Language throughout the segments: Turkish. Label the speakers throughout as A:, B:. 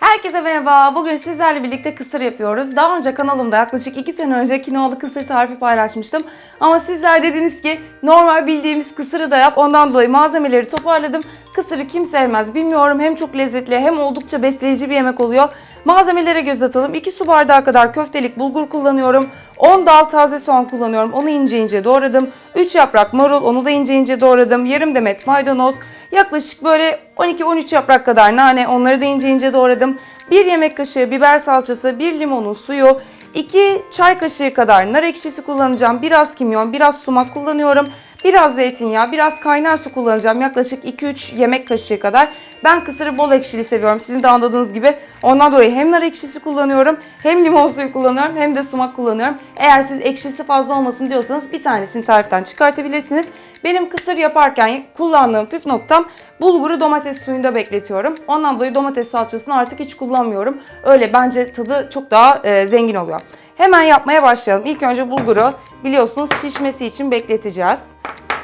A: Herkese merhaba. Bugün sizlerle birlikte kısır yapıyoruz. Daha önce kanalımda yaklaşık 2 sene önce kinoalı kısır tarifi paylaşmıştım. Ama sizler dediniz ki normal bildiğimiz kısırı da yap. Ondan dolayı malzemeleri toparladım. Kısırı kim sevmez bilmiyorum. Hem çok lezzetli hem oldukça besleyici bir yemek oluyor. Malzemelere göz atalım. 2 su bardağı kadar köftelik bulgur kullanıyorum. 10 dal taze soğan kullanıyorum. Onu ince ince doğradım. 3 yaprak marul onu da ince ince doğradım. Yarım demet maydanoz. Yaklaşık böyle 12-13 yaprak kadar nane onları da ince ince doğradım. 1 yemek kaşığı biber salçası, 1 limonun suyu, 2 çay kaşığı kadar nar ekşisi kullanacağım. Biraz kimyon, biraz sumak kullanıyorum. Biraz zeytinyağı, biraz kaynar su kullanacağım. Yaklaşık 2-3 yemek kaşığı kadar. Ben kısırı bol ekşili seviyorum. Sizin de anladığınız gibi. Ondan dolayı hem nar ekşisi kullanıyorum, hem limon suyu kullanıyorum, hem de sumak kullanıyorum. Eğer siz ekşisi fazla olmasın diyorsanız bir tanesini tariften çıkartabilirsiniz. Benim kısır yaparken kullandığım püf noktam bulguru domates suyunda bekletiyorum. Ondan dolayı domates salçasını artık hiç kullanmıyorum. Öyle bence tadı çok daha e, zengin oluyor. Hemen yapmaya başlayalım. İlk önce bulguru biliyorsunuz şişmesi için bekleteceğiz.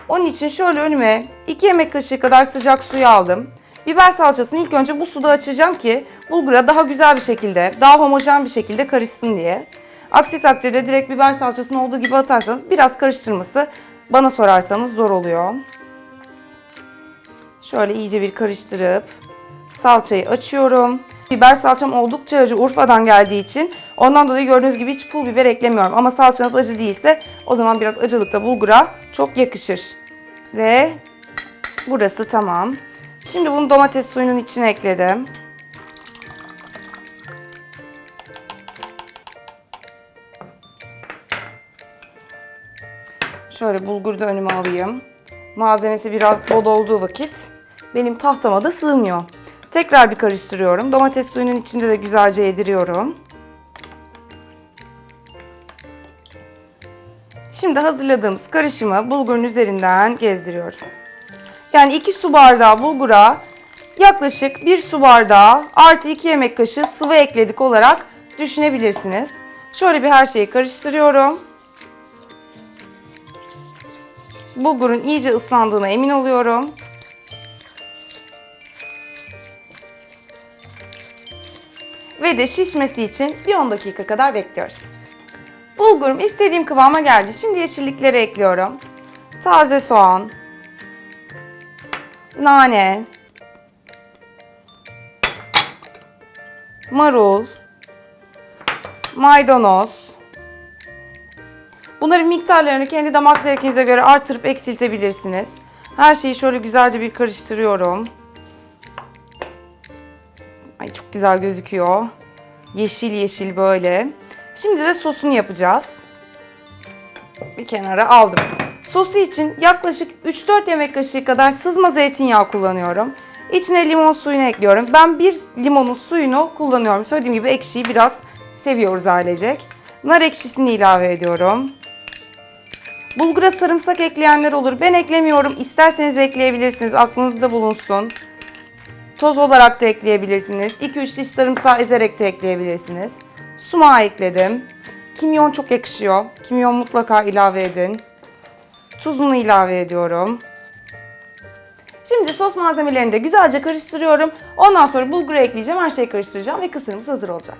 A: Onun için şöyle önüme 2 yemek kaşığı kadar sıcak suyu aldım. Biber salçasını ilk önce bu suda açacağım ki bulgura daha güzel bir şekilde, daha homojen bir şekilde karışsın diye. Aksi takdirde direkt biber salçasını olduğu gibi atarsanız biraz karıştırması bana sorarsanız zor oluyor. Şöyle iyice bir karıştırıp salçayı açıyorum. Biber salçam oldukça acı Urfa'dan geldiği için ondan dolayı gördüğünüz gibi hiç pul biber eklemiyorum. Ama salçanız acı değilse o zaman biraz acılıkta bulgura çok yakışır. Ve burası tamam. Şimdi bunu domates suyunun içine ekledim. Şöyle bulguru da önüme alayım. Malzemesi biraz bol olduğu vakit benim tahtama da sığmıyor. Tekrar bir karıştırıyorum. Domates suyunun içinde de güzelce yediriyorum. Şimdi hazırladığımız karışımı bulgurun üzerinden gezdiriyorum. Yani 2 su bardağı bulgura yaklaşık 1 su bardağı artı 2 yemek kaşığı sıvı ekledik olarak düşünebilirsiniz. Şöyle bir her şeyi karıştırıyorum. Bulgurun iyice ıslandığına emin oluyorum. Ve de şişmesi için bir 10 dakika kadar bekliyoruz. Bulgurum istediğim kıvama geldi. Şimdi yeşillikleri ekliyorum. Taze soğan, nane, marul, maydanoz. Bunların miktarlarını kendi damak zevkinize göre artırıp eksiltebilirsiniz. Her şeyi şöyle güzelce bir karıştırıyorum. Ay çok güzel gözüküyor. Yeşil yeşil böyle. Şimdi de sosunu yapacağız. Bir kenara aldım. Sosu için yaklaşık 3-4 yemek kaşığı kadar sızma zeytinyağı kullanıyorum. İçine limon suyunu ekliyorum. Ben bir limonun suyunu kullanıyorum. Söylediğim gibi ekşiyi biraz seviyoruz ailecek. Nar ekşisini ilave ediyorum. Bulgura sarımsak ekleyenler olur. Ben eklemiyorum. İsterseniz ekleyebilirsiniz. Aklınızda bulunsun. Toz olarak da ekleyebilirsiniz. 2-3 diş sarımsağı ezerek de ekleyebilirsiniz. Sumağı ekledim. Kimyon çok yakışıyor. Kimyon mutlaka ilave edin. Tuzunu ilave ediyorum. Şimdi sos malzemelerini de güzelce karıştırıyorum. Ondan sonra bulguru ekleyeceğim. Her şeyi karıştıracağım ve kısırımız hazır olacak.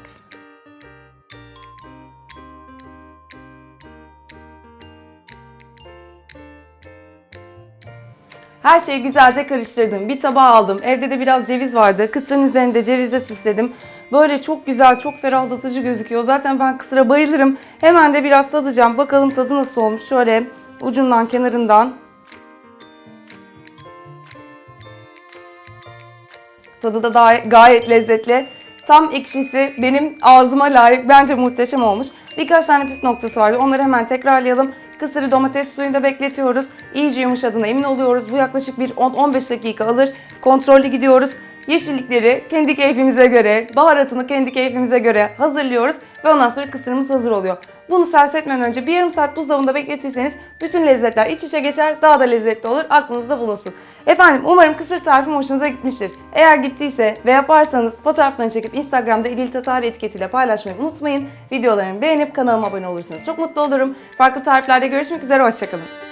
A: Her şeyi güzelce karıştırdım. Bir tabağa aldım. Evde de biraz ceviz vardı. Kısırın üzerinde cevizle süsledim. Böyle çok güzel, çok ferahlatıcı gözüküyor. Zaten ben kısıra bayılırım. Hemen de biraz tadacağım. Bakalım tadı nasıl olmuş. Şöyle ucundan, kenarından. Tadı da gayet lezzetli. Tam ekşisi benim ağzıma layık. Bence muhteşem olmuş. Birkaç tane püf noktası vardı. Onları hemen tekrarlayalım. Kısırı domates suyunda bekletiyoruz. İyice yumuşadığına emin oluyoruz. Bu yaklaşık bir 10-15 dakika alır. Kontrollü gidiyoruz. Yeşillikleri kendi keyfimize göre, baharatını kendi keyfimize göre hazırlıyoruz ve ondan sonra kısırımız hazır oluyor. Bunu servis etmeden önce bir yarım saat buzdolabında bekletirseniz bütün lezzetler iç içe geçer, daha da lezzetli olur. Aklınızda bulunsun. Efendim umarım kısır tarifim hoşunuza gitmiştir. Eğer gittiyse ve yaparsanız fotoğraflarını çekip Instagram'da İdil Tatari etiketiyle paylaşmayı unutmayın. Videolarımı beğenip kanalıma abone olursanız çok mutlu olurum. Farklı tariflerde görüşmek üzere, hoşçakalın.